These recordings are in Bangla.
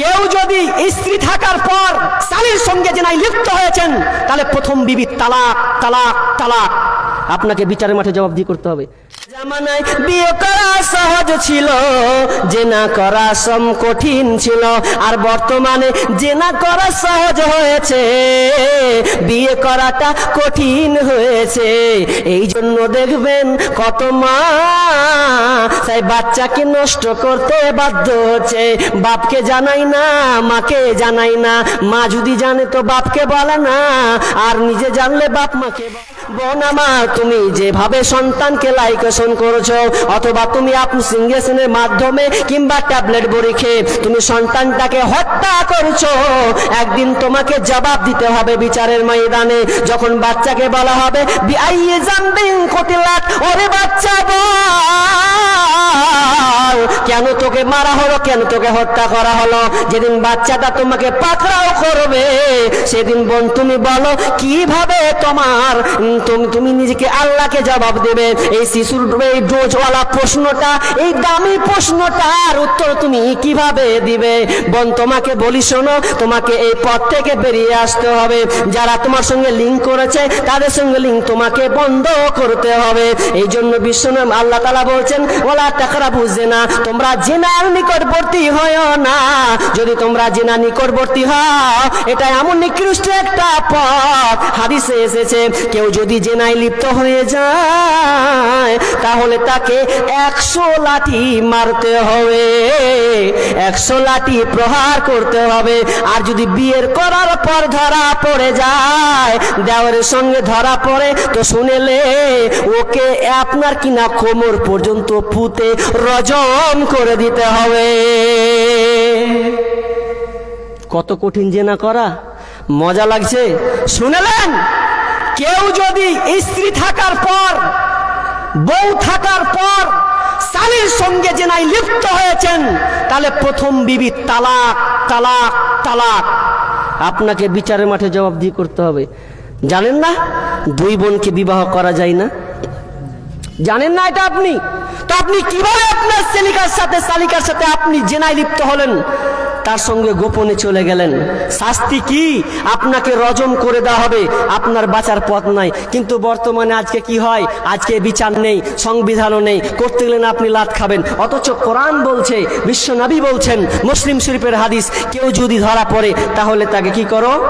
কেউ যদি স্ত্রী থাকার পর স্বামীর সঙ্গে জেনাই লিপ্ত হয়েছেন, তাহলে প্রথম বিবি তালাক তালাক তালাক। আপনাকে বিচারের মাঠে জবাবদি করতে হবে। জামানায় বিয়ে করা সহজ ছিল, জেনা করা সম কঠিন ছিল, আর বর্তমানে জেনা করা সহজ হয়েছে। বিয়ে করাটা কঠিন হয়েছে, এই জন্য দেখবেন কত মা তাই বাচ্চাকে নষ্ট করতে বাধ্য হচ্ছে। বাপকে জানাই না, মাকে জানাই না, মা যদি জানে তো বাপকে বলে না, আর নিজে জানলে বাপ মাকে। বোন তুমি যেভাবে সন্তানকে লাইকেশন করেছ, অথবা তুমি সিঙ্গেশনের মাধ্যমে কিংবা ট্যাবলেট বড়ি খেয়ে তুমি সন্তানটাকে হত্যা করছ, একদিন তোমাকে জবাব দিতে হবে বিচারের ময়দানে। যখন বাচ্চাকে বলা হবে ওরে বাচ্চা তোকে মারা হলো কেন? তোকে হত্যা করা হলো। যেদিন বাচ্চাটা তোমাকে পাকড়াও করবে, সেদিন বোন, তুমি বলো, কীভাবে তোমার তুমি তুমি নিজেকে আল্লাহকে জবাব দেবে? এই শিশুর, এই ডোজওয়ালা প্রশ্নটা, এই দামি প্রশ্নটার উত্তর তুমি কীভাবে দিবে? বোন, তোমাকে বলি শোনো, তোমাকে এই পথ থেকে বেরিয়ে আসতে হবে। যারা তোমার সঙ্গে লিঙ্ক করেছে, তাদের সঙ্গে লিঙ্ক তোমাকে বন্ধ করতে হবে। এই জন্য বিশ্বনাম আল্লাহ তালা বলছেন ওলা টাকরা বুঝছে না তোমরা জেনার নিকটবর্তী হয় না। যদি তোমরা জেনা নিকটবর্তী হও, এটা এমন নিকৃষ্ট একটা পথ। হাদিসে এসেছে, কেউ যদি জেনায় লিপ্ত হয়ে যায়, তাহলে তাকে একশো লাঠি মারতে হবে। একশো লাঠি প্রহার করতে হবে। আর যদি বিয়ের করার পর ধরা পড়ে যায় দেওয়ারের সঙ্গে ধরা পড়ে, তো শুনেলে ওকে আপনার কিনা কোমর পর্যন্ত পুঁতে রজম করে দিতে হবে। কত কঠিন জেনা করা, মজা লাগছে। শুনেলেন? কেউ যদি স্ত্রী থাকার পর, বউ থাকার পর স্বামীর সঙ্গে জেনাই লিপ্ত হয়েছেন, তাহলে প্রথম বিবি তালাক তালাক তালাক। আপনাকে বিচারের মাঠে জবাবদিহি করতে হবে। জানেন না, দুই বোনকে বিবাহ করা যায় না? জানেন না এটা আপনি? তো আপনি কীভাবে আপনার সেলিকার সাথে সালিকার সাথে আপনি জেনায় লিপ্ত হলেন? তার সঙ্গে গোপনে চলে গেলেন। শাস্তি কি? আপনাকে রজম করে দেওয়া হবে। আপনার বাঁচার পথ নাই। কিন্তু বর্তমানে আজকে কি হয়? আজকে বিচার নেই, সংবিধানও নেই। করতে গেলে না আপনি লাত খাবেন। অথচ কোরআন বলছে, বিশ্ব নবী বলছেন, মুসলিম শরীফের হাদিস, কেউ যদি ধরা পড়ে, তাহলে তাকে কি করো?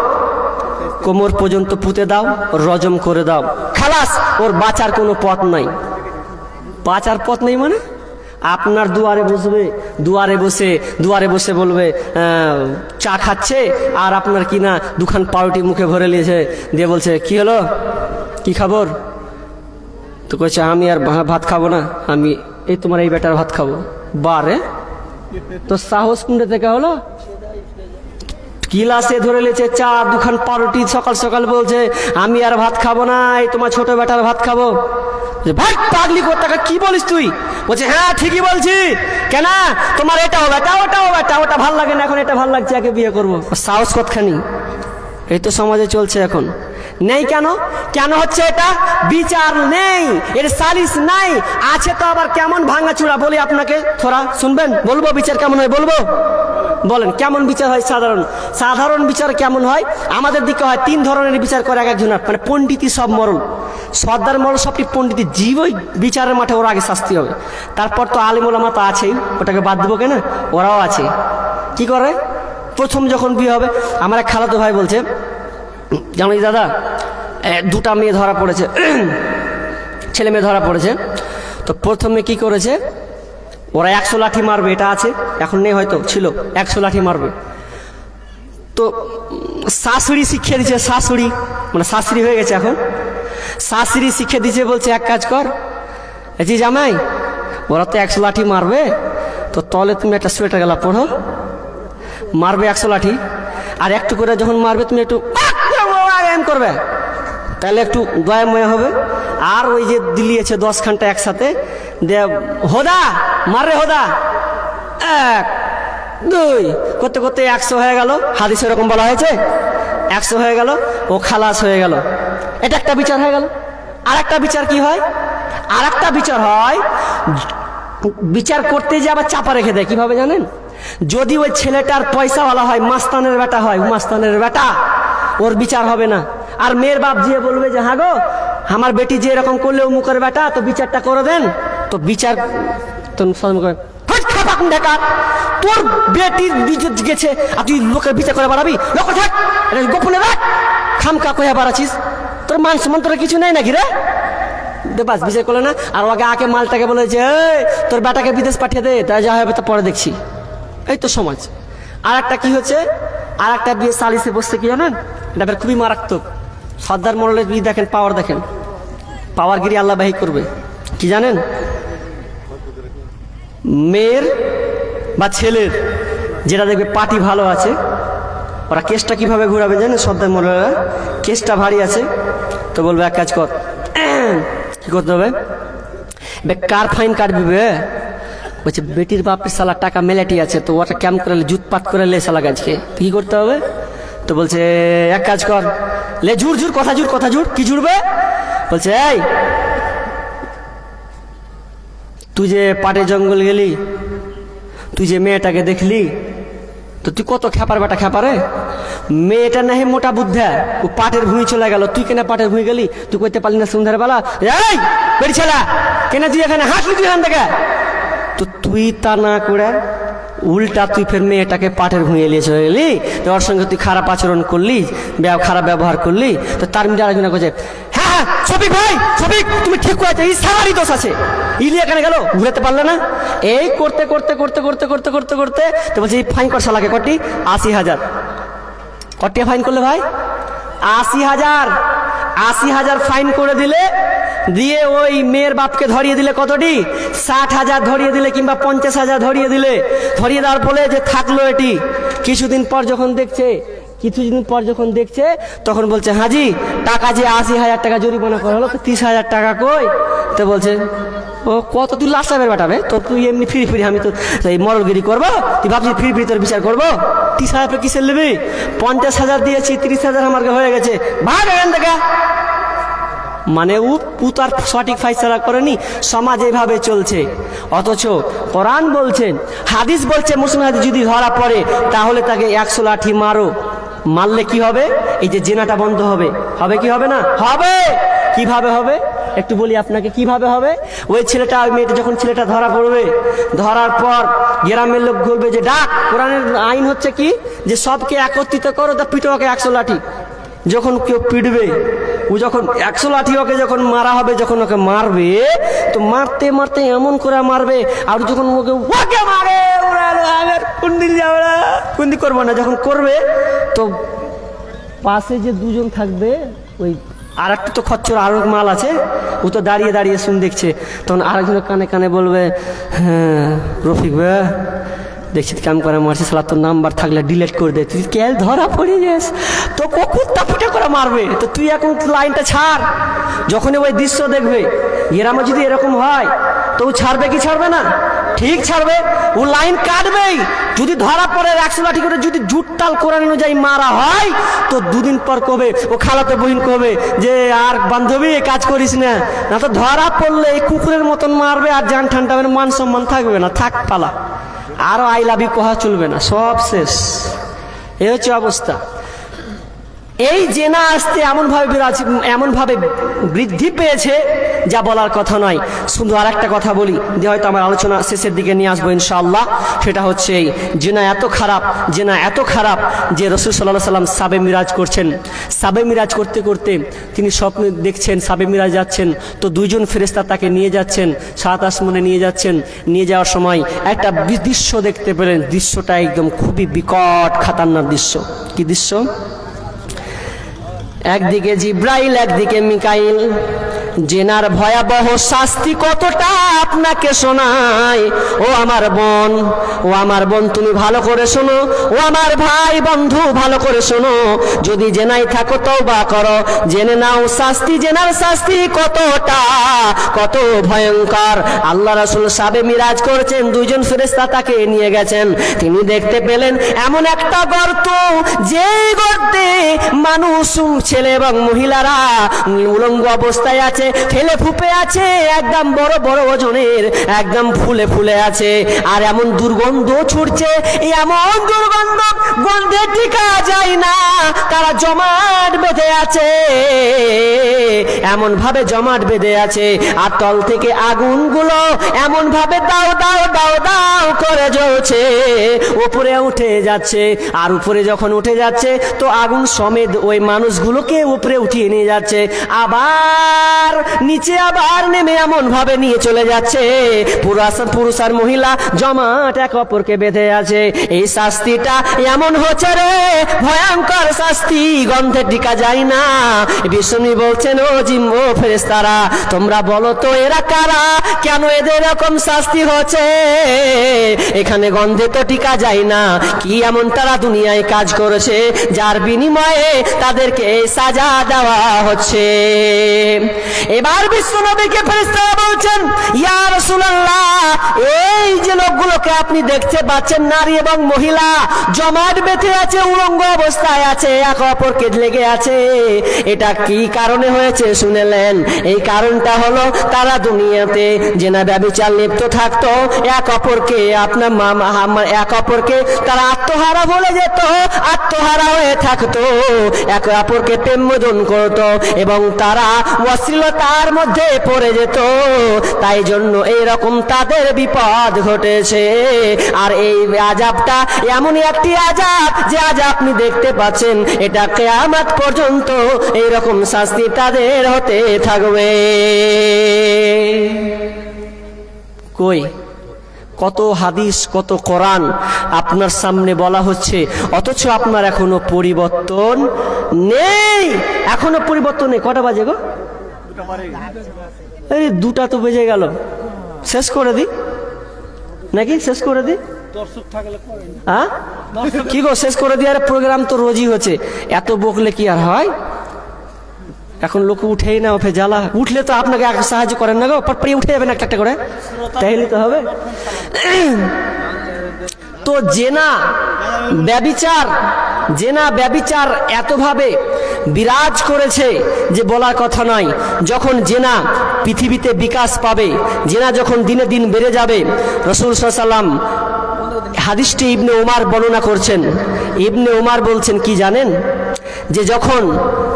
কোমর পর্যন্ত পুঁতে দাও, রজম করে দাও। খালাস, ওর বাঁচার কোনো পথ নাই। বাঁচার পথ নেই মানে? আপনার দুয়ারে বসবে, দুয়ারে বসে দুয়ারে বসে বলবে চা খাচ্ছে, আর আপনার কি না দুখান পাউটি মুখে ভরে নিয়েছে, দিয়ে বলছে, কি হলো? কি খবর? তো কইছে, আমি আর ভাত খাব না, আমি, এই তোমার এই বেটার ভাত খাব। বারে? তো সাহস কুণ্ডে থেকে হলো? গিলাসে ধরে লেছে চা দুখান পাউরুটি সকাল সকাল বলছে, আমি আর ভাত খাব না, এই তোমার ছোট বেটার ভাত খাব। ভাই, পাগলি কোথাকা কি বলিস তুই? বলছে হ্যাঁ ঠিকই বলছি। কেন, তোমার এটা হবে এটা ওটা হবে এটা ওটা ভালো লাগে না, এখন এটা ভালো লাগছে, একে বিয়ে করব। সাহস কতখানি এই তো সমাজে চলছে এখন। নেই কেন? কেন হচ্ছে এটা? বিচার নেই, এর সালিস নাই। আছে তো আবার কেমন ভাঙাচুরা, বলি আপনাকে, থোড়া, শুনবেন? বলব, বিচার কেমন হয়, বলব? বলেন, কেমন বিচার হয় সাধারণ? সাধারণ বিচার কেমন হয়? আমাদের দিকে হয় তিন ধরনের বিচার করে এক একজনের মানে পণ্ডিতি সব মরণ। সর্দার মরণ সবটি পণ্ডিতি জীবই বিচারের মাঠে ওরা আগে শাস্তি হবে। তারপর তো আলিমুলামা তো আছেই। ওটাকে বাদ দেবো কেন? ওরাও আছে। কি করে? প্রথম যখন বিয়ে হবে, আমার এক খালাতো ভাই বলছে জানো দাদা দুটা মেয়ে ধরা পড়েছে। ছেলে মেয়ে ধরা পড়েছে। তো প্রথমে কি করেছে? ওরা একশো লাঠি মারবে এটা আছে এখন নেই হয়তো ছিল একশো লাঠি মারবে তো শাশুড়ি শিখিয়ে দিচ্ছে শাশুড়ি মানে শাশুড়ি হয়ে গেছে এখন শাশুড়ি শিখিয়ে দিচ্ছে বলছে এক কাজ কর জি জামাই ওরা তো একশো লাঠি মারবে তো তলে তুমি একটা সোয়েটার গেলা পড়ো মারবে একশো লাঠি আর একটু করে যখন মারবে তুমি একটু করবে তাহলে একটু দয়া হবে আর ওই যে দিলিয়েছে দশ খানটা একসাথে দে হোদা, মারে হোদা। এক, দুই, করতে করতে একশো হয়ে গেল। হাদিস এরকম বলা হয়েছে, একশো হয়ে গেল, ও খালাস হয়ে গেল। এটা একটা বিচার হয়ে গেল। আর একটা বিচার কি হয়? আর একটা বিচার হয়, বিচার করতে যে আবার চাপা রেখে দেয়, কীভাবে জানেন? যদি ওই ছেলেটার পয়সাওয়ালা হয়, মাস্তানের বেটা হয়, মাস্তানের বেটা, ওর বিচার হবে না। আর মেয়ের বাপ দিয়ে বলবে যে হ্যাঁ গো আমার বেটি যে এরকম করলে মুখের বেটা তো বিচারটা করে দেন। তো বিচার তো সদম করে "হাট, খাপাক বেকার তোর বিচার গেছে আর তুই লোকের বিচার করে বাড়াবি? লোক থাক গোপনে রাখ। খামকা কয়া বাড়াছিস তোর মান সম্মান তোর কিছু নেই নাকি রে? বাস বিচার করলে না? আর ওকে আগে মালটাকে বলেছে "এই, তোর বেটাকে বিদেশ পাঠিয়ে দে তাই যা হবে তা পরে দেখছি। এই তো সমাজ। আর একটা কি হচ্ছে? আর একটা বিয়ে সালিসে বসছে কি জানেন? এটা খুবই মারাত্মক। সর্দার মরলের বিয়ে দেখেন পাওয়ার দেখেন। পাওয়ারগিরি আল্লাহ বাহি করবে। কি জানেন? মেয়ের বা ছেলের যেটা দেখবে পার্টি ভালো আছে, ওরা কেসটা কীভাবে ঘুরাবে জানেন? সর্দার মরলেরা কেসটা ভারী আছে। তো বলবে, এক কাজ কর। কি করতে হবে? বে, কার ফাইন কাটবি বলছে, বেটির বাপের সালা টাকা মেলাটি আছে, তো ওটা ক্যাম্প করে জুতপাত করে লে সালা গাছকে। কি করতে হবে? তো বলছে, এক কাজ কর। লে জুর জুর কথা জুর কথা জুর কি জুড়বে? বলছে, এই, তুই যে পাটে জঙ্গল গেলি, তুই যে মেয়েটাকে দেখলি, তো তুই কত খেপার বেটা খেপারে মেয়েটা নাহি মোটা বুদ্ধা, ও পাটের ভুঁই চলে গেল, তুই কেন পাটের ভুঁই গেলি? তুই করতে পারলি না সন্ধ্যার বেলা এই, বেড়ি ছেলা, কেন তুই এখানে হাসলি তুই এখান থেকে? তো তুই তা না করে উল্টা তুই ফের মেয়েটাকে পাটের ভুঁয়ে নিয়ে চলে গেলি, তো ওর সঙ্গে তুই খারাপ আচরণ করলি খারাপ ব্যবহার করলি, তো তার মিটে আরেকজন করছে হ্যাঁ ভাই সফিক তুমি ঠিক করেছ, এই সারারই দোষ আছে। ইলি এখানে গেল, ঘুরাতে পারলে না? এই করতে করতে করতে করতে করতে করতে করতে, তো বলছে ফাইন কর শালাকে, কটি? আশি হাজার। কটিয়া ফাইন করলে ভাই? আশি হাজার। আশি হাজার ফাইন করে দিলে, দিয়ে ওই মেয়ের বাপকে ধরিয়ে দিলে কতটি? ষাট হাজার ধরিয়ে দিলে কিংবা পঞ্চাশ হাজার ধরিয়ে দিলে। ধরিয়ে দেওয়ার ফলে যে থাকল এটি, কিছুদিন পর যখন দেখছে কিছুদিন পর যখন দেখছে, তখন বলছে, হাজি, টাকা যে আশি হাজার টাকা জরিমানা করা হলো তিরিশ হাজার টাকা কই? তো বলছে, ও, কত তুই লাস্ট টাইমের বাটাবে তো তুই এমনি ফিরি ফিরি, আমি তো এই মরলগিরি করব, তুই ভাবছিস ফিরি ফিরি তোর বিচার করব? তিরিশ হাজার কিসের নেবি? পঞ্চাশ হাজার দিয়েছি, তিরিশ হাজার আমার হয়ে গেছে। ভাগ এখান থেকে মানে ও ও তার সঠিক ফাইসলা করেনি, সমাজ এভাবে চলছে। অথচ কোরআন বলছেন হাদিস বলছে, মুসলিম হাদিস যদি ধরা পড়ে, তাহলে তাকে একশো লাঠি মারো মারলে কি হবে? এই যে জেনাটা বন্ধ হবে। হবে কি হবে না? হবে! কীভাবে হবে? একটু বলি আপনাকে, কীভাবে হবে? ওই ছেলেটা, ওই মেয়েটা যখন ছেলেটা ধরা পড়বে, ধরার পর গ্রামের লোক বলবে যে, ডাক! কোরআনের আইন হচ্ছে কি? যে সবকে একত্রিত করো, তা পিটো ওকে একশো লাঠি। যখন কেউ পিটবে, ও যখন একশো লাঠি ওকে যখন মারা হবে, যখন ওকে মারবে, তো মারতে মারতে এমন করে মারবে, আর যখন ওকে ওকে মারে, ওরা আমার কুন্দিল যাবে না কুন্দি করব না, যখন করবে, তো পাশে যে দুজন থাকবে, ওই আর একটা তো খচ্চর আরও মাল আছে, ও তো দাঁড়িয়ে দাঁড়িয়ে শুন দেখছে। তখন আরেকজনের কানে কানে বলবে হ্যাঁ রফিক ভাই, দেখছি কাম করে মারছে সালা তোর নাম্বার থাকলে ডিলিট করে দে। তুই কেল ধরা পড়ে যাস তো কুত্তা পিঠে করে মারবে। তো তুই এখন লাইনটা ছাড়। যখনই ওই দৃশ্য দেখবে এরামে যদি এরকম হয়, তো ও ছাড়বে কি ছাড়বে না? ঠিক ছাড়বে, ও লাইন কাটবেই। যদি ধরা পড়ে একশো লাঠি করে যদি জুটতাল কোরআন অনুযায়ী মারা হয়, তো দুদিন পর কবে? ও খালাতে বহিন কবে? যে আর বান্ধবী, এ কাজ করিস না। না তো ধরা পড়লে এই কুকুরের মতন মারবে, আর যান ঠান্ডা মান সম্মান থাকবে না। থাক পালা। আরও আই কোহা চলবে না। সব শেষ। এই হচ্ছে অবস্থা। এই জেনা আসতে এমনভাবে বিরাজ এমনভাবে বৃদ্ধি পেয়েছে যা বলার কথা নয়। শুধু আর একটা কথা বলি, যে হয়তো আমার আলোচনা শেষের দিকে নিয়ে আসব ইনশাআল্লাহ। সেটা হচ্ছে এই, জেনা এত খারাপ, জেনা এত খারাপ যে রসুল সাল্লাহ সাল্লাম সাবে মিরাজ করছেন। সাবে মিরাজ করতে করতে তিনি স্বপ্নে দেখছেন, সাবে মিরাজ যাচ্ছেন। তো দুইজন ফেরেস্তা তাকে নিয়ে যাচ্ছেন, সাত আসমানে নিয়ে যাচ্ছেন। নিয়ে যাওয়ার সময় একটা দৃশ্য দেখতে পেলেন। দৃশ্যটা একদম খুবই বিকট খাতারনাক দৃশ্য। কি দৃশ্য? একদিকে জিব্রাইল, একদিকে মিকাইল। জেনার ভয়াবহ শাস্তি কতটা আপনাকে শোনায় ও আমার বোন, ও আমার বোন, তুমি ভালো করে শোনো। ও আমার ভাই, বন্ধু, ভালো করে শোনো। যদি জেনাই থাকো, তওবা করো। জেনে নাও শাস্তি, জেনার শাস্তি কতটা, কত ভয়ঙ্কর। আল্লাহ রাসূল সাবে মিরাজ করেছেন, দুইজন ফেরেশতা তাকে নিয়ে গেছেন। তিনি দেখতে পেলেন এমন একটা গর্ত গর্তে মানুষ ছেলে এবং মহিলারা উলঙ্গ অবস্থায় আছে ফেলে ফুপে আছে, একদম বড় বড় ওজনের, একদম ফুলে ফুলে আছে। আর এমন দুর্গন্ধ ছুটছে এমন দুর্গন্ধ গন্ধে টিকা যায় না, তারা জমাট বেঁধে আছে। এমন ভাবে জমাট বেঁধে আছে, আর তল থেকে আগুনগুলো এমন ভাবে দাও দাও দাও দাও করে জ্বলছে। উপরে উঠে যাচ্ছে, আর উপরে যখন উঠে যাচ্ছে, তো আগুন সমেত ওই মানুষগুলোকে উপরে উঠিয়ে নিয়ে যাচ্ছে। আবার নিচে আবার নেমে এমন ভাবে নিয়ে চলে যাচ্ছে। পুরুষ পুরুষ আর মহিলা জমাট এক অপরকে বেঁধে আছে। এই শাস্তিটা এমন হচ্ছে রে, ভয়ঙ্কর শাস্তি, গন্ধে টিকা যায় না। বিষ্ণু বলছেন, ও জিম্ম ফেরেস্তারা তোমরা বলো তো, এরা কারা? কেন এদের এরকম শাস্তি হচ্ছে? এখানে গন্ধে তো টিকা যায় না। কি এমন তারা দুনিয়ায় কাজ করেছে, যার বিনিময়ে তাদেরকে সাজা দেওয়া হচ্ছে। এবার বিশ্বনবীকে ফেরেস্তারা বলছেন, ইয়া রাসূলুল্লাহ, এই যে লোকগুলোকে আপনি দেখতে পাচ্ছেন, নারী এবং মহিলা জমাট বেঁধে আছে, উলঙ্গ অবস্থায় আছে, এক অপরকে লেগে আছে। এটা কি কারণে হয়েছে শুনেলেন? এই কারণটা হলো তারা দুনিয়াতে জেনা ব্যবচার লিপ্ত থাকতো, এক অপরকে আপনার মামা এক অপরকে তারা আত্মহারা বলে যেত, আত্মহারা হয়ে থাকতো। এক অপরকে প্রেমোদন করতো এবং তারা অশ্লীলতার মধ্যে পড়ে যেত। তাই জন্য এইরকম তাদের বিপদ ঘটেছে। আর এই আজাবটা এমনই একটি আজাব যে আজ আপনি দেখতে পাচ্ছেন। এটা কেয়ামত পর্যন্ত এইরকম শাস্তি তাদের হতে থাকবে। কই? কত হাদিস, কত কোরআন আপনার সামনে বলা হচ্ছে, অথচ আপনার এখনও পরিবর্তন নেই। এখনও পরিবর্তন নেই। কটা বাজে গো? এই দুটা তো বেজে গেল। শেষ করে দি। নাকি? শেষ করে দি। হ্যাঁ কি গো? শেষ করে দিয়ে আর প্রোগ্রাম তো রোজই হচ্ছে। এত বকলে কি আর হয়? এখন লোক উঠেই না ওফে জ্বালা। উঠলে তো আপনাকে সাহায্য করেন না গো পরে উঠে যাবেন একটা একটা করে। তাইলে তো হবে। তো জেনা ব্যবিচার জেনা ব্যবিচার এতভাবে বিরাজ করেছে যে বলার কথা নয়। যখন জেনা পৃথিবীতে বিকাশ পাবে, জেনা যখন দিনে দিন বেড়ে যাবে, রসুল সাল্লাম হাদিসটি ইবনে উমার বর্ণনা করছেন। ইবনে উমার বলছেন, কি জানেন? যে যখন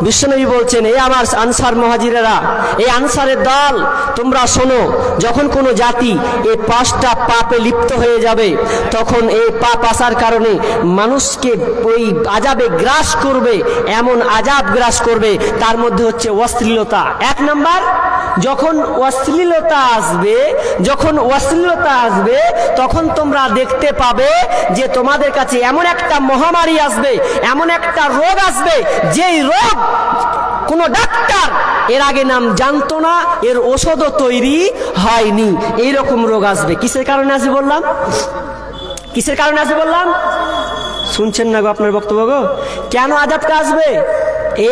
বিশ্বনবী বলছেন এই আমার আনসার মহাজিরেরা এই আনসারের দল, তোমরা শোনো, যখন কোনো জাতি এই পাঁচটা পাপে লিপ্ত হয়ে যাবে তখন এই পাপ আসার কারণে মানুষকে ওই আজাবে গ্রাস করবে, এমন আজাব গ্রাস করবে, তার মধ্যে হচ্ছে অশ্লীলতা। এক নাম্বার, যখন অশ্লীলতা আসবে, যখন অশ্লীলতা আসবে, তখন তোমরা দেখতে পাবে যে তোমাদের কাছে এমন একটা মহামারী আসবে, এমন একটা রোগ আসবে, যেই রোগ কোনো ডাক্তার এর আগে নাম জানতো না, এর ওষুধও তৈরি হয়নি। এই রকম রোগ আসবে। কিসের কারণে আসবে বললাম? কিসের কারণে আসবে বললাম? শুনছেন না গো আপনার বক্তব্য গো? কেন আজাবটা আসবে?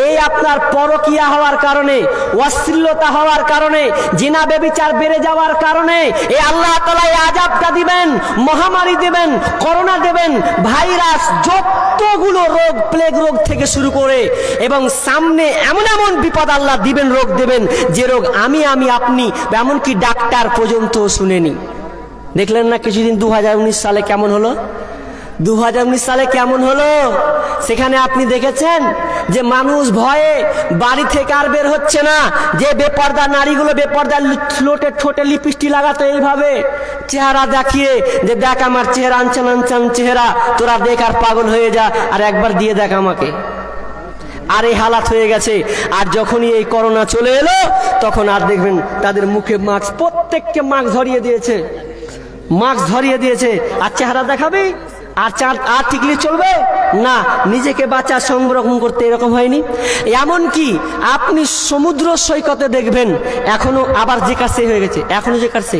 এই আপনার পরকিয়া হওয়ার কারণে, অশ্লীলতা হওয়ার কারণে, জিনা বেবিচার বেড়ে যাওয়ার কারণে, এই আল্লাহ তালা এই আজাবটা দিবেন, মহামারী দেবেন, করোনা দেবেন, ভাইরাস যতগুলো রোগ, প্লেগ রোগ থেকে শুরু করে এবং সামনে এমন এমন বিপদ আল্লাহ দিবেন, রোগ দেবেন, যে রোগ আমি আমি, আপনি, এমনকি ডাক্তার পর্যন্ত শুনেনি। দেখলেন না কিছুদিন দু হাজার উনিশ সালে কেমন হলো? দু হাজার উনিশ সালে কেমন হলো? সেখানে আপনি দেখেছেন যে মানুষ ভয়ে বাড়ি থেকে আর বের হচ্ছে না। যে বেপর্দা নারীগুলো বেপর্দা ঠোঁটে ঠোঁটে লিপস্টিক লাগাতো এইভাবে চেহারা দেখিয়ে যে দেখ আমার চেহারা, আনচান আনচান চেহারা, তোরা দেখ আর পাগল হয়ে যা, আর একবার দিয়ে দেখ আমাকে। আর এই হালাত হয়ে গেছে। আর যখনই এই করোনা চলে এলো, তখন আর দেখবেন তাদের মুখে মাস্ক, প্রত্যেককে মাস্ক ধরিয়ে দিয়েছে। মাস্ক ধরিয়ে দিয়েছে। আর চেহারা দেখাবে? আর চার আর টিকলি চলবে? না, নিজেকে বাঁচা সংরক্ষণ করতে এরকম হয়নি। এমন কি আপনি সমুদ্র সৈকতে দেখবেন, এখনও আবার যে কাছে হয়ে গেছে। এখনও যে কাছে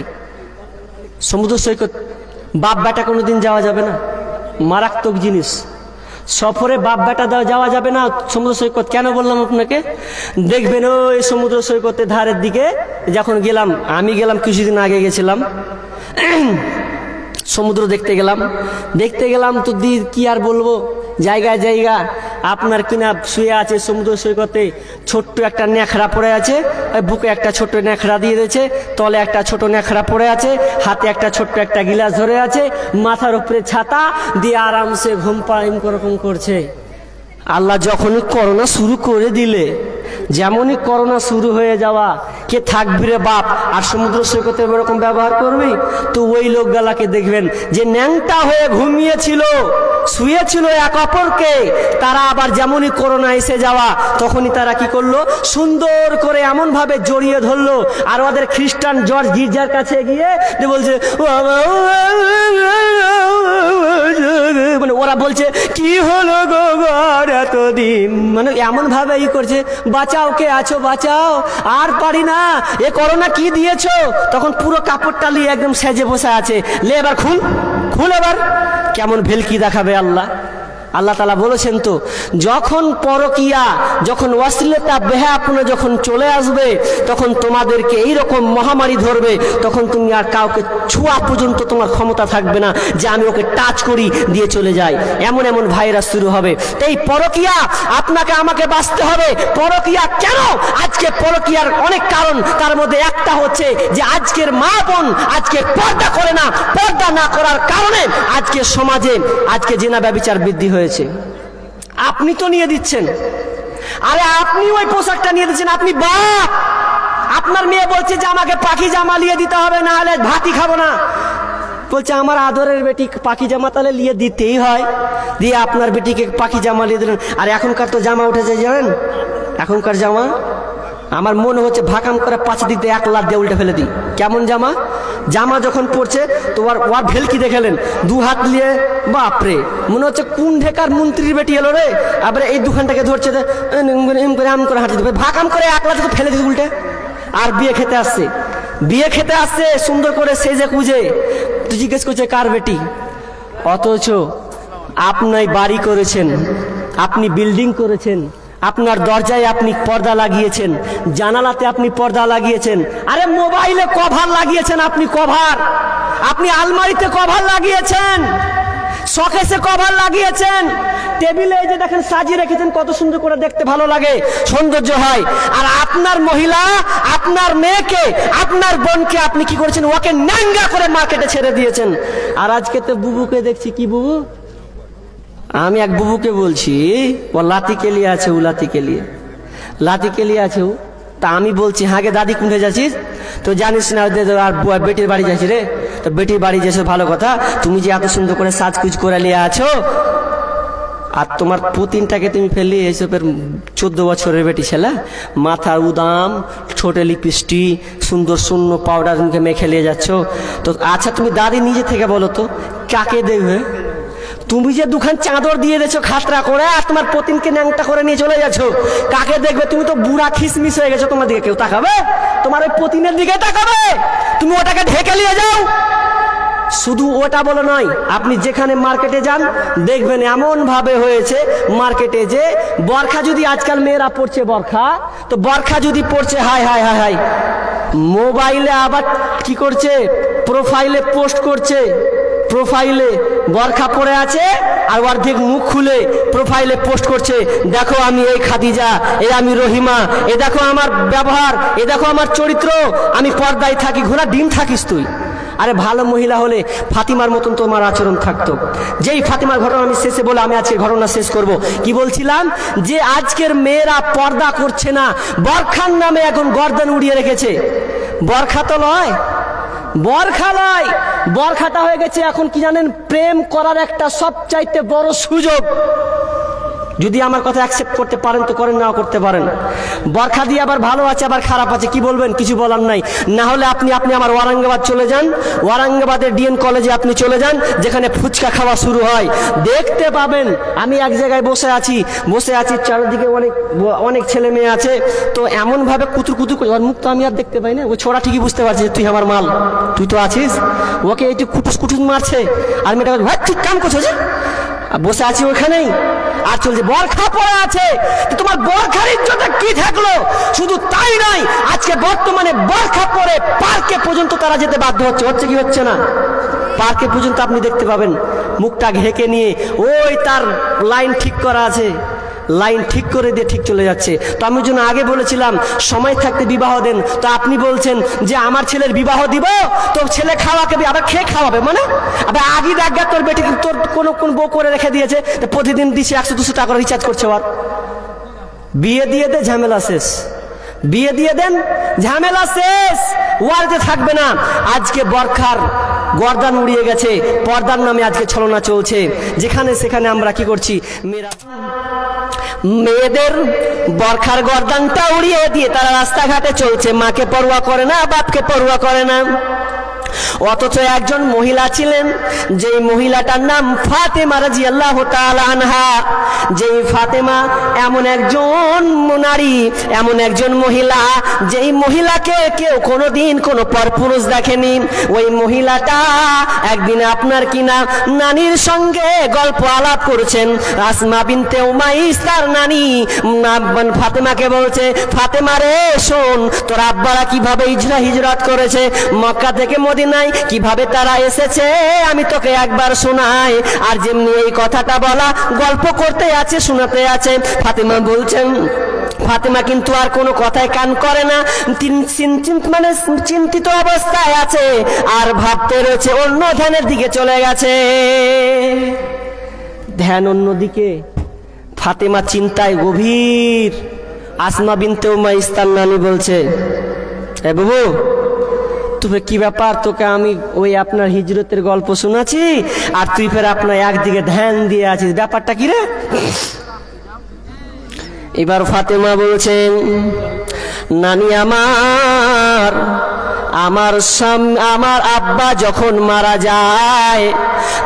সমুদ্র সৈকত বাপ বেটা কোনো দিন যাওয়া যাবে না। মারাত্মক জিনিস। সফরে বাপ বেটা যাওয়া যাবে না সমুদ্র সৈকত। কেন বললাম আপনাকে? দেখবেন ওই সমুদ্র সৈকতের ধারের দিকে যখন গেলাম, আমি গেলাম কিছুদিন আগে গেছিলাম। সমুদ্র দেখতে গেলাম। দেখতে গেলাম তো দি কি আর বলব? জায়গা জায়গা। আপনার কিনা শুয়ে আছে সমুদ্র সৈকতে, ছোট্ট একটা ন্যাখড়া পড়ে আছে বুকে একটা ছোট্ট ন্যাখড়া দিয়ে দিয়েছে, তলে একটা ছোট ন্যাখড়া পড়ে আছে, হাতে একটা ছোট্ট একটা গিলাস ধরে আছে, মাথার উপরে ছাতা দিয়ে আরামসে ঘুম পাড়িম করকম করছে। আল্লাহ যখনই করোনা শুরু করে দিলে, যেমনই করোনা শুরু হয়ে যাওয়া কে থাকবি রে বাপ? আর সমুদ্র সৈকতে এরকম ব্যবহার করবি? তো ওই লোকগুলাকে দেখবেন যে ন্যাংটা হয়ে ঘুমিয়েছিল। শুয়েছিল এক অপরকে। তারা আবার যেমনই করোনা এসে যাওয়া, তখনই তারা কি করল? সুন্দর করে এমন ভাবে জড়িয়ে ধরলো। আর ওদের খ্রিস্টান জর্জ গির্জার কাছে গিয়ে বলছে মানে ওরা বলছে, কি হলো গো এতদিন? মানে এমন ভাবে ই করছে, বাঁচাও, কে আছো? বাঁচাও। আর পারি না। এ করোনা কি দিয়েছ? তখন পুরো কাপড়টা নিয়ে একদম সেজে বসে আছে। লে এবার খুল খুল এবার। কেমন ভেলকি দেখাবে আল্লাহ? আল্লাহ তালা বলেছেন তো, যখন পরকিয়া, যখন অশ্লীলতা বেহাপনে যখন চলে আসবে, তখন তোমাদেরকে এই রকম মহামারী ধরবে, তখন তুমি আর কাউকে ছোঁয়া পর্যন্ত তোমার ক্ষমতা থাকবে না যে আমি ওকে টাচ করি, দিয়ে চলে যাই। এমন এমন ভাইরাস শুরু হবে। তো এই পরকিয়া আপনাকে আমাকে বাঁচতে হবে। পরকিয়া কেন? আজকে পরকিয়ার অনেক কারণ, তার মধ্যে একটা হচ্ছে যে আজকের মা বোন আজকে পর্দা করে না। পর্দা না করার কারণে আজকে সমাজে, আজকে জেনা ব্যবচার বৃদ্ধি হয়েছে আপনি তো নিয়ে দিচ্ছেন। আরে আপনি ওই পোশাকটা নিয়ে দিচ্ছেন, আপনি বাপ! আপনার মেয়ে বলছে যে আমাকে পাখি জামা নিয়ে দিতে হবে, না হলে ভাতই খাব না। বলছে, আমার আদরের বেটি পাখি জামা তাহলে নিয়ে দিতেই হয়। দিয়ে আপনার বেটিকে পাখি জামা নিয়ে দিলেন। আর এখনকার তো জামা উঠেছে, জানেন? এখনকার জামা আমার মনে হচ্ছে ভাকাম করে পাঁচ দিতে এক লাখ দিয়ে উল্টে ফেলে দিই। কেমন জামা? জামা যখন পড়ছে তো ওর ওর ভেলকি দেখালেন। দু হাত নিয়ে বাপরে মনে হচ্ছে কোন ঢেকার মন্ত্রীর বেটি এলো রে? আবার এই দুখানটাকে ধরছে এম করে, আম করে হাঁটি দেবে ভাকাম করে এক লাখ ফেলে দিতে উল্টে। আর বিয়ে খেতে আসছে। বিয়ে খেতে আসছে, সুন্দর করে সেজে কুজে তুই জিজ্ঞেস করছে, কার বেটি? অথচ আপনি বাড়ি করেছেন, আপনি বিল্ডিং করেছেন। আপনার দরজায় আপনি পর্দা লাগিয়েছেন, জানালাতে আপনি পর্দা লাগিয়েছেন। আরে মোবাইলে কভার লাগিয়েছেন আপনি কভার। আপনি আলমারিতে কভার লাগিয়েছেন। শকেসে কভার লাগিয়েছেন। টেবিলে যে দেখেন সাজিয়ে রেখেছেন, কত সুন্দর করে দেখতে ভালো লাগে, সৌন্দর্য হয়। আর আপনার মহিলা, আপনার মেয়েকে, আপনার বোনকে আপনি কি করেছেন? ওকে ন্যাঙ্গা করে মার্কেটে ছেড়ে দিয়েছেন। আর আজকে তো বুবুকে দেখছি, কি বুবু? আমি এক বুবুকে বলছি ও লাতি কেলিয়ে আছে ও, লাতি কেলিয়ে লাতি কেলিয়ে আছে ও? তা আমি বলছি হাগে দাদি কোনটা যাচ্ছিস? তো জানিস না আর বেটির বাড়ি যাচ্ছি রে। তো বেটির বাড়ি যেছো ভালো কথা, তুমি যে এত সুন্দর করে সাজকুজ করে নিয়ে আছো, আর তোমার পুতিনটাকে তুমি ফেললি এইসবের চোদ্দ বছরের বেটি ছেলে। মাথার উদাম, ছোট লিপস্টি, সুন্দর শূন্য পাউডার মুখে মেখে নিয়ে যাচ্ছ। তো আচ্ছা তুমি দাদি নিজে থেকে বলো তো, কাকে দেখবে তুমি যে দুখান চাদর দিয়ে দিয়েছ খাতরা করে, আর তোমার পতিনকে ন্যাংটা করে নিয়ে চলে যাচ্ছ। কাকে দেখবে? তুমি তো বুড়া খিসমিস হয়ে গেছো তোমার দিকে। কেউ তাকাবে? তোমার ওই পতিনের দিকে তাকাবে? তুমি ওটাকে ঢেকে নিয়ে যাও। শুধু ওটা বলে নয়, আপনি যেখানে মার্কেটে যান, দেখবেন এমন ভাবে হয়েছে মার্কেটে যে বরখা যদি আজকাল মেয়েরা পড়ছে বরখা, তো বরখা যদি পড়ছে হাই হাই হাই হাই। মোবাইলে আবার কি করছে? প্রোফাইলে পোস্ট করছে। প্রোফাইলে বরখা পড়ে আছে আর অর্ধেক মুখ খুলে প্রোফাইলে পোস্ট করছে, দেখো আমি এই খাদিজা, এ আমি রহিমা, এ দেখো আমার ব্যবহার, এ দেখো আমার চরিত্র, আমি পর্দায় থাকি, ঘোড়া ডিম থাকিস তুই। আরে ভালো মহিলা হলে ফাতিমার মতন তোমার আচরণ থাকতো। যেই ফাতিমার ঘটনা আমি শেষে বলে আমি আজকে ঘটনা শেষ করব। কি বলছিলাম? যে আজকের মেয়েরা পর্দা করছে না, বরখার নামে এখন গর্দান উড়িয়ে রেখেছে। বরখা তো নয় বরখা নয় বরখাটা হয়ে গেছে এখন কি জানেন প্রেম করার একটা সবচাইতে বড় সুযোগ। যদি আমার কথা অ্যাকসেপ্ট করতে পারেন তো করেন, নাও করতে পারেন। বরখা দিয়ে আবার ভালো আছে, আবার খারাপ আছে, কি বলবেন? কিছু বলার নাই। না হলে আপনি আপনি আমার ওয়ারাঙ্গাবাদ চলে যান। ওয়ারাঙ্গাবাদের ডিএন কলেজে আপনি চলে যান, যেখানে ফুচকা খাওয়া শুরু হয়। দেখতে পাবেন, আমি এক জায়গায় বসে আছি। বসে আছি, চারিদিকে অনেক অনেক ছেলে মেয়ে আছে। তো এমনভাবে কুতুর কুতুর করে, ওর মুখ তো আমি আর দেখতে পাই না। ও ছোড়া ঠিকই বুঝতে পারছি তুই আমার মাল। তুই তো আছিস? ওকে এই একটু কুটুস কুটুস মারছে। আর মেয়েটা ভাই ঠিক কাম করছ যে বসে আছি ওখানেই। আর চলছে, বরখা পড়ে আছে। তোমার বরখার ইজ্জতে কি থাকল? শুধু তাই নয়, আজকে বর্তমানে বরখা পরে পার্কে পর্যন্ত তারা যেতে বাধ্য হচ্ছে। হচ্ছে কি হচ্ছে না? পার্কে পর্যন্ত আপনি দেখতে পাবেন। মুখটা ঘেকে নিয়ে, ওই তার লাইন ঠিক করা আছে। লাইন ঠিক করে দিয়ে ঠিক চলে যাচ্ছে। তো আমি জন্য আগে বলেছিলাম, সময় থাকতে বিবাহ দেন। তো আপনি বলছেন যে আমার ছেলের বিবাহ দিব, তো ছেলে খাওয়াকে আবার খেয়ে খাওয়াবে? মানে? আবার আগে দেখ তোর বেটিকে তোর কোনো কোন বউ করে রেখে দিয়েছে প্রতিদিন দিচ্ছে একশো দুশো টাকা রিচার্জ করছে আবার। বিয়ে দিয়ে দে, ঝামেলা শেষ। বিয়ে দিয়ে দেন, ঝামেলা শেষ। ওয়ার্ডে থাকবে না। আজকে বরখার গর্দান উড়িয়ে গেছে। পর্দার নামে আজকে ছলনা চলছে। যেখানে সেখানে আমরা কি করছি? মেয়েরা মেয়েদের বরখার গর্দানটা উড়িয়ে দিয়ে তারা রাস্তাঘাটে চলছে। মাকে পড়ুয়া করে না, বাপকে পড়ুয়া করে না। অথচ একজন মহিলা ছিলেন, যেই মহিলাটার নাম ফাতেমা রাজি আল্লাহ আনহা। যেই ফাতেমা এমন একজন নারী, এমন একজন মহিলা, যেই মহিলাকে কেউ কোনোদিন কোনো পরপুরুষ দেখেনি। ওই মহিলাটা একদিন আপনার কিনা নানির সঙ্গে গল্প আলাপ করছেন। আসমা বিনতে উমাইস তার নানি ফাতেমাকে বলছে, ফাতেমা রে, শোন, তোর আব্বারা কীভাবে ইজরা হিজরত করেছে? মক্কা থেকে মদিনায় কীভাবে তারা এসেছে, আমি তোকে একবার শোনাই। আর যেমনি এই কথাটা বলা, গল্প করতে আছে, শোনাতে আছে। ফাতেমা বলছেন, ফাতেমা কিন্তু আর কোনো কথায় কান করে না। মানে চিন্তিত অবস্থায় আছে, আর ভাবতে রয়েছে, অন্য ধ্যানের দিকে চলে গেছে। ধ্যান অন্যদিকে। ফাতেমা চিন্তায় গভীর। আসমা বিনতে উমা ইস্তান নানি বলছে, এ বাবু তুমি কি ব্যাপার? তোকে আমি ওই আপনার হিজরতের গল্প শোনাচ্ছি, আর তুই ফের আপনার একদিকে ধ্যান দিয়ে আছিস। ব্যাপারটা কি রে? এবার ফাতেমা বলছেন, নানি আমার আমার আমার আব্বা যখন মারা যায়,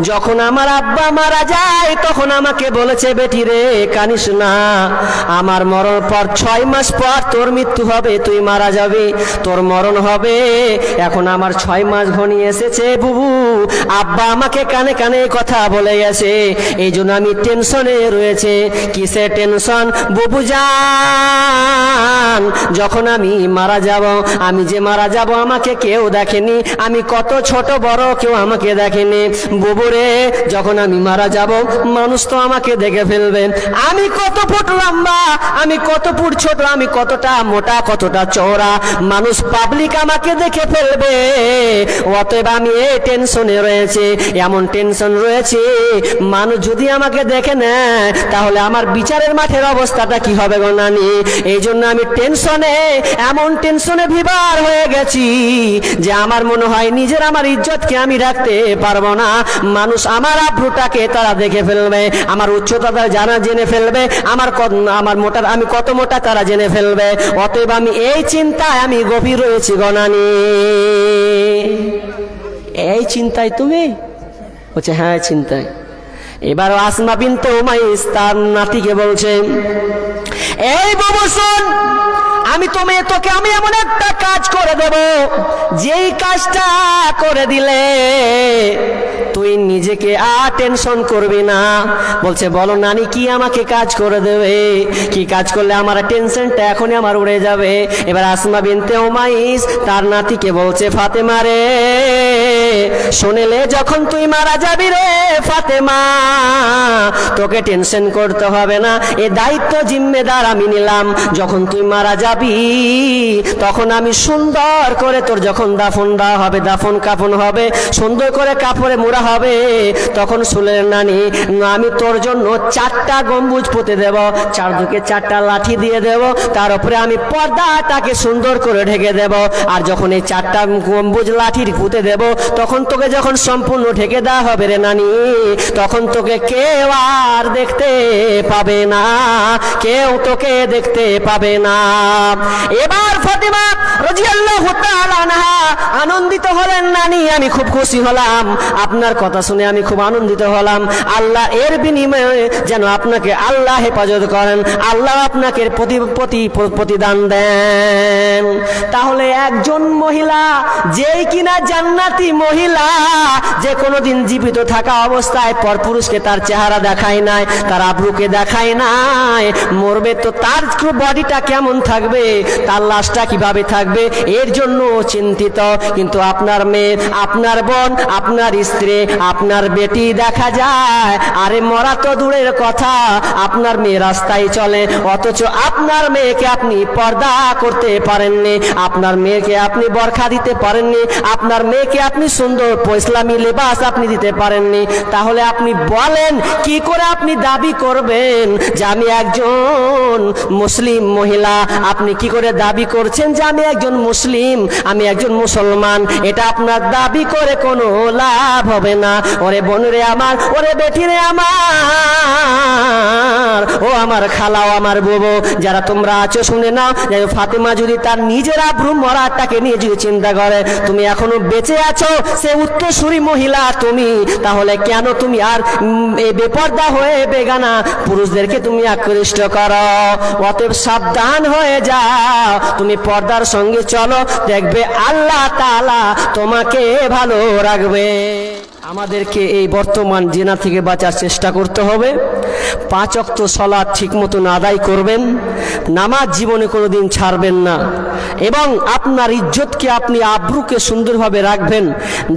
যখন আমার আব্বা মারা যায়, তখন আমাকে বলেছে, বেটি রে, কানিস না। আমার মরণ পর ছয় মাস পর তোর মৃত্যু হবে, তুই মারা যাবে। তোর মরণ হবে। এখন আমার ছয় মাস ঘনিয়ে এসেছে, বুবু। আব্বা আমাকে কানে কানে কথা বলে গেছে। এই জন্য আমি টেনশনে রয়েছে। কিসে টেনশন? বুবু যান যখন আমি মারা যাব, আমি যে মারা যাব আমাকে কেউ দেখেনি। আমি কত ছোট, বড়, কেউ আমাকে দেখেনি। বুবুরে যখন আমি মারা যাব, মানুষ তো আমাকে দেখে ফেলবে। আমি কত ফুট লম্বা, আমি কত ফুট ছোট, আমি কতটা মোটা, কতটা চওড়া। মানুষ পাবলিক আমাকে দেখে ফেলবে। অতএব আমি এই টেনশনে রয়েছে, এমন টেনশন রয়েছে, মানুষ যদি আমাকে দেখে নেয়, তাহলে আমার বিচারের মাঠের অবস্থাটা কি হবে গো নানি? এই জন্য আমি টেনশনে এমন টেনশনে ভিবার হয়ে গেছি। যে আমার মনে হয় নিজের আমার ইজ্জতকে আমি রাখতে পারব না। মানুষ আমার আব্রুটাকে তারা দেখে ফেলবে, আমার উচ্চতা তারা জানা জেনে ফেলবে, আমার আমার মোটা আমি কত মোটা তারা জেনে ফেলবে। অতএব আমি এই চিন্তায় আমি গভীর রয়েছি গণানি এই চিন্তায় তুমি? বলছে হ্যাঁ চিন্তায়। এবার আসমা বিনতে উমাইস তার নাতিকে বলছে, এই বাবু আমি তুমি, তোকে আমি এমন একটা কাজ করে দেব। যেই কাজটা করে দিলে তুই নিজেকে আর টেনশন করবি না। বলছে, বলো নানি, কি আমাকে কাজ করে দেবে? কি কাজ করলে আমার টেনশনটা এখনই আমার উড়ে যাবে? এবার আসমা বিনতে ওমাইস তার নাতিকে বলছে, ফাতেমা রে শোনেলে যখন তুই মারা যাবি রে ফাতেমা, তোকে টেনশন করতে হবে না। এ দায়িত্ব জিম্মেদার আমি নিলাম। যখন তুই মারা যাবি, তখন আমি সুন্দর করে তোর যখন দাফন দেওয়া হবে, দাফন কাফন হবে, সুন্দর করে কাপড়ে মোড়া হবে, তখন সুলের নানি আমি তোর জন্য চারটা গম্বুজ পুঁতে দেব, চারদিকে চারটা লাঠি দিয়ে দেব, তার উপরে আমি পর্দাটাকে সুন্দর করে ঢেকে দেব, আর যখন এই চারটা গম্বুজ লাঠির পুঁতে দেব, তখন তোকে যখন সম্পূর্ণ ঢেকে দেওয়া হবে রে নানি, তখন তোকে কেউ আর দেখতে পাবে না, কেউ তোকে দেখতে পাবে না। এবার ফাতিমা আনহা আনন্দিত হলেন, নানি, আমি খুব খুশি হলাম। আপনার কথা শুনে আমি খুব আনন্দিত হলাম। আল্লাহ এর বিনিময়ে যেন আপনাকে আল্লাহ হেফাজত করেন। আল্লাহ আপনাকে প্রতি, প্রতিদান দেন। তাহলে একজন মহিলা যেই কিনা জান্নাতি মহিলা মহিলা যে কোনোদিন জীবিত থাকা অবস্থায় পরপুরুষকে তার চেহারা দেখায় নাই, তার আব্রুকে দেখায় নাই। মরবে তো তার বডিটা কেমন থাকবে, তার লাশটা কীভাবে থাকবে, এর জন্য চিন্তিত। কিন্তু আপনার মেয়ে, আপনার বোন, আপনার স্ত্রী, আপনার বেটি দেখা যায়। আরে মরা তো দূরের কথা, আপনার মেয়ে রাস্তায় চলে। অথচ আপনার মেয়েকে আপনি পর্দা করতে পারেননি, আপনার মেয়েকে আপনি বরখা দিতে পারেননি, আপনার মেয়েকে আপনি সুন্দর ইসলামী লেবাস আপনি দিতে পারেননি। তাহলে আপনি বলেন, কি করে আপনি দাবি করবেন? যে আমি একজন মুসলিম মহিলা, আপনি কি করে দাবি করছেন যে আমি একজন মুসলিম? আমি একজন মুসলমান, এটা আপনার দাবি করে কোনো লাভ হবে না। ওরে বোনরে আমার, ওরে বেটিরে আমার, ও আমার খালাও আমার বুবো যারা তোমরা আছো, শুনে নাও। যে ফাতেমা যদি তার নিজের আব্রু মরাটাকে নিয়ে যদি চিন্তা করে, তুমি এখনও বেঁচে আছো সে উত্তরসূরি মহিলা তুমি, তাহলে কেন তুমি আর বেপর্দা হয়ে বেগানা? পুরুষদেরকে তুমি আকৃষ্ট করো। অতএব সাবধান হয়ে যাও। তুমি পর্দার সঙ্গে চলো, দেখবে আল্লাহ তালা তোমাকে ভালো রাখবে। আমাদেরকে এই বর্তমান জেনা থেকে বাঁচার চেষ্টা করতে হবে। পাঁচ অক্ত সলাদ ঠিক মতন আদায় করবেন, নামাজ জীবনে কোনোদিন ছাড়বেন না এবং আপনার ইজ্জতকে আপনি আব্রুকে সুন্দরভাবে রাখবেন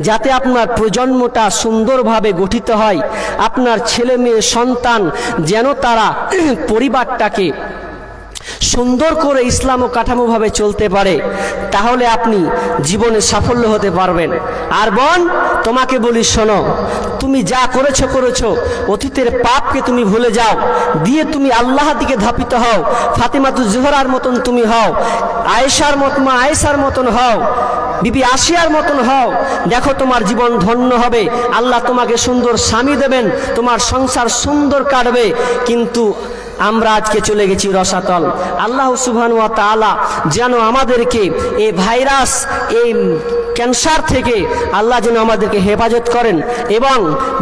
যাতে আপনার প্রজন্মটা সুন্দরভাবে গঠিত হয়। আপনার ছেলে মেয়ে সন্তান যেন তারা পরিবারটাকে সুন্দর করে ইসলাম ও কাঠামোভাবে চলতে পারে, তাহলে আপনি জীবনে সাফল্য হতে পারবেন। আর বোন, তোমাকে বলি, শোনো, তুমি যা করেছ করেছ, অতীতের পাপকে তুমি ভুলে যাও, দিয়ে তুমি আল্লাহ দিকে ধাপিত হও, ফাতিমাতু জোহরার মতন তুমি হও, আয়েশার মত, মা আয়েশার মতন হও, বিবি আসিয়ার মতন হও। দেখো, তোমার জীবন ধন্য হবে, আল্লাহ তোমাকে সুন্দর স্বামী দেবেন, তোমার সংসার সুন্দর কাটবে, কিন্তু আমরা আজকে চলে গেছি রসাতল। আল্লাহ সুবহান ওয়া তাআলা যেন আমাদেরকে এই ভাইরাস, এই ক্যান্সার থেকে আল্লাহ যেন আমাদেরকে হেফাজত করেন এবং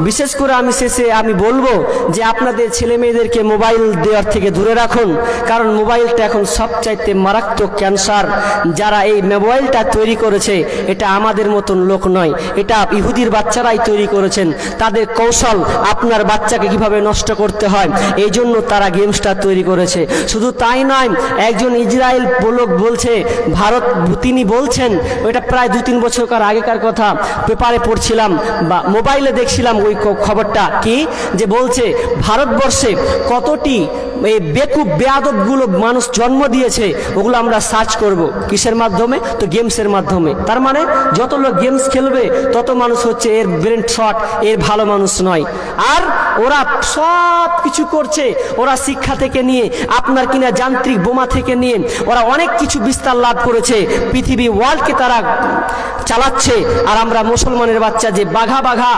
বিশেষ করে আমি শেষে আমি বলব যে আপনাদের ছেলে মেয়েদেরকে মোবাইল দেওয়ার থেকে দূরে রাখুন, কারণ মোবাইলটা এখন সবচাইতে মারাত্মক ক্যান্সার। যারা এই মোবাইলটা তৈরি করেছে, এটা আমাদের মতন লোক নয়, এটা ইহুদির বাচ্চারাই তৈরি করেছেন। তাদের কৌশল আপনার বাচ্চাকে কীভাবে নষ্ট করতে হয় এই জন্য তারা গেমসটা তৈরি করেছে। শুধু তাই নয়, একজন ইসরায়েল লোক বলছে, ভারত, তিনি বলছেন ওইটা প্রায় দু তিন বছরকার আগেকার কথা, পেপারে পড়ছিলাম বা মোবাইলে দেখছিলাম ওই খবরটা কি? যে বলছে, ভারতবর্ষে কতটি এই বেকুব, বেয়াদবগুলো মানুষ জন্ম দিয়েছে, ওগুলো আমরা সার্চ করব। কিসের মাধ্যমে? তো গেমসের মাধ্যমে। তার মানে যত লোক গেমস খেলবে, তত মানুষ হচ্ছে এর ব্রেন শট এর ভালো মানুষ নয়। আর ওরা সব কিছু করছে, ওরা শিক্ষা থেকে নিয়ে, আপনার কিনা যান্ত্রিক বোমা থেকে নিয়ে, ওরা অনেক কিছু বিস্তার লাভ করেছে। পৃথিবী ওয়ার্ল্ডকে তারা চালাচ্ছে। আর আমরা মুসলমানের বাচ্চা যে বাঘা বাঘা,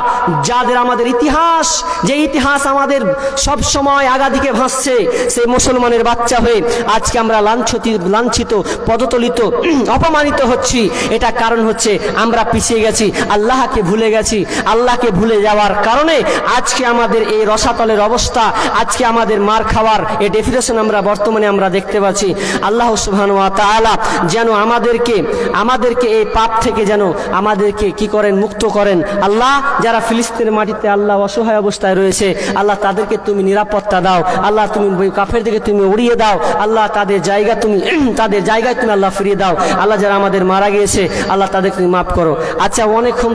যাদের আমাদের ইতিহাস, যে ইতিহাস আমাদের সব সময় আগাদিকে ভাসছে, সেই মুসলমানের বাচ্চা হয়ে আজকে আমরা লাঞ্ছিত লাঞ্ছিত, পদতলিত, অপমানিত হচ্ছি। এটা কারণ হচ্ছে আমরা পিছিয়ে গেছি, আল্লাহকে ভুলে গেছি। আল্লাহকে ভুলে যাওয়ার কারণে আজকে আমাদের এই রসাতলের অবস্থা, আজকে আমাদের মার খাওয়ার এই ডেফিনেশন আমরা বর্তমানে আমরা দেখতে পাচ্ছি। আল্লাহ সুবহান ওয়া তাআলা যেন আমাদেরকে আমাদেরকে এই পাপ থেকে যেন আমাদেরকে কি করেন? মুক্ত করেন। আল্লাহ, যারা ফিলিস্তিনের মাটিতে আল্লাহ অসহায় অবস্থায় রয়েছে, আল্লাহ তাদেরকে তুমি নিরাপত্তা দাও। আল্লাহ তুমি কাফের দিকে তুমি উড়িয়ে দাও। আল্লাহ তাদের জায়গা তুমি, তাদের জায়গায় তুমি আল্লাহ ফিরিয়ে দাও। আল্লাহ যারা আমাদের মারা গিয়েছে, আল্লাহ তাদেরকে তুমি মাফ করো। আচ্ছা অনেকক্ষণ